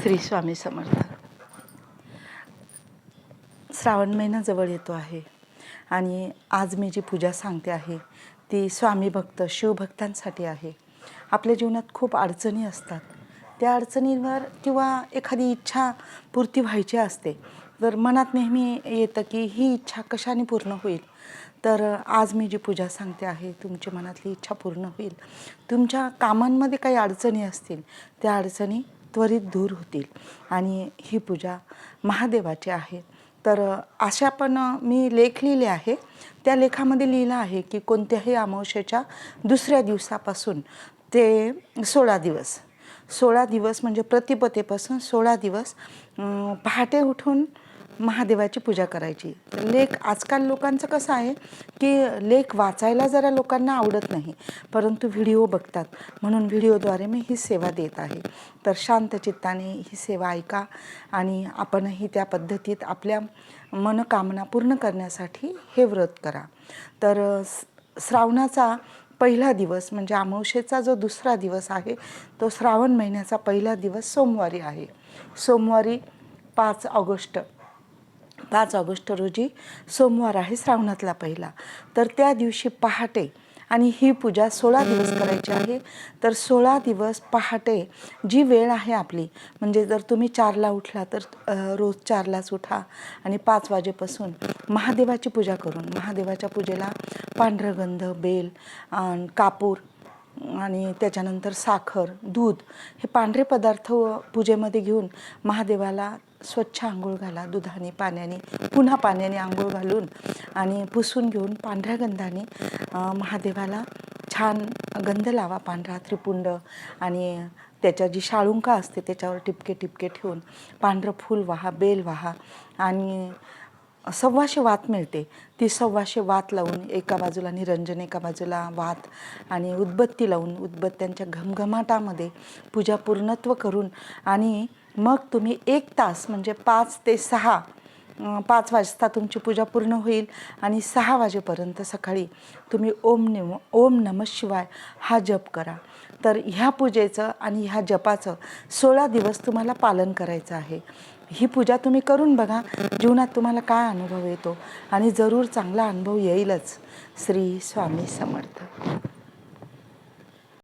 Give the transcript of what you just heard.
श्री स्वामी समर्थ. श्रावण महिना जवळ येतो आहे आणि आज मी जी पूजा सांगते आहे ती स्वामी भक्त शिवभक्तांसाठी आहे. आपल्या जीवनात खूप अडचणी असतात. त्या अडचणींवर किंवा एखादी इच्छा पूर्ती व्हायची असते तर मनात नेहमी येतं की ही इच्छा कशाने पूर्ण होईल? तर आज मी जी पूजा सांगते आहे तुमची मनातली इच्छा पूर्ण होईल. तुमच्या कामांमध्ये काही अडचणी असतील त्या अडचणी त्वरित दूर होतील. आणि ही पूजा महादेवाची आहे. तर अशा पण मी लेख लिहिले आहे. त्या लेखामध्ये लिहिलं आहे की कोणत्याही अमावस्येच्या दुसऱ्या दिवसापासून ते सोळा दिवस. सोळा दिवस म्हणजे प्रतिपदेपासून सोळा दिवस पहाटे उठून महादेवाची पूजा करायची. लेख आजकाल लोकांचं कसं आहे की लेख वाचायला जरा लोकांना आवडत नाही परंतु व्हिडिओ बघतात. म्हणून व्हिडिओद्वारे मी ही सेवा देत आहे. तर शांत चित्ताने ही सेवा ऐका आणि आपणही त्या पद्धतीत आपल्या मनोकामना पूर्ण करण्यासाठी हे व्रत करा. तर श्रावणाचा पहिला दिवस म्हणजे अमावशेचा जो दुसरा दिवस आहे तो श्रावण महिन्याचा पहिला दिवस सोमवारी आहे. सोमवारी पाच ऑगस्ट पाच ऑगस्ट रोजी सोमवार आहे श्रावणातला पहिला. तर त्या दिवशी पहाटे आणि ही पूजा सोळा दिवस करायची आहे तर सोळा दिवस पहाटे जी वेळ आहे आपली म्हणजे जर तुम्ही चारला उठला तर रोज चारलाच उठा आणि पाच वाजेपासून महादेवाची पूजा करून महादेवाच्या पूजेला पांढरगंध बेल कापूर आणि त्याच्यानंतर साखर दूध हे पांढरे पदार्थ पूजेमध्ये घेऊन महादेवाला स्वच्छ आंघोळ घाला दुधाने पाण्याने पुन्हा पाण्याने आंघोळ घालून आणि पुसून घेऊन पांढऱ्या गंधाने महादेवाला छान गंध लावा पांढरा त्रिपुंड आणि त्याच्या जी शाळुंका असते त्याच्यावर टिपके टिपके ठेवून पांढरं फूल वाहा बेल वाहा आणि सव्वाशे वात मिळते. ती सव्वाशे वात लावून एका बाजूला निरंजन एका बाजूला वात आणि उदबत्ती लावून उदबत्त्यांच्या घमघमाटामध्ये पूजा पूर्णत्व करून आणि मग तुम्ही एक तास म्हणजे पाच ते सहा पाच वाजता तुमची पूजा पूर्ण होईल आणि सहा वाजेपर्यंत सकाळी तुम्ही ओम निम ओम नम शिवाय हा जप करा. तर ह्या पूजेचं आणि ह्या जपाचं सोळा दिवस तुम्हाला पालन करायचं आहे. ही पूजा तुम्ही करून बघा जीवनात तुम्हाला काय अनुभव येतो आणि जरूर चांगला अनुभव येईलच. श्री स्वामी समर्थ.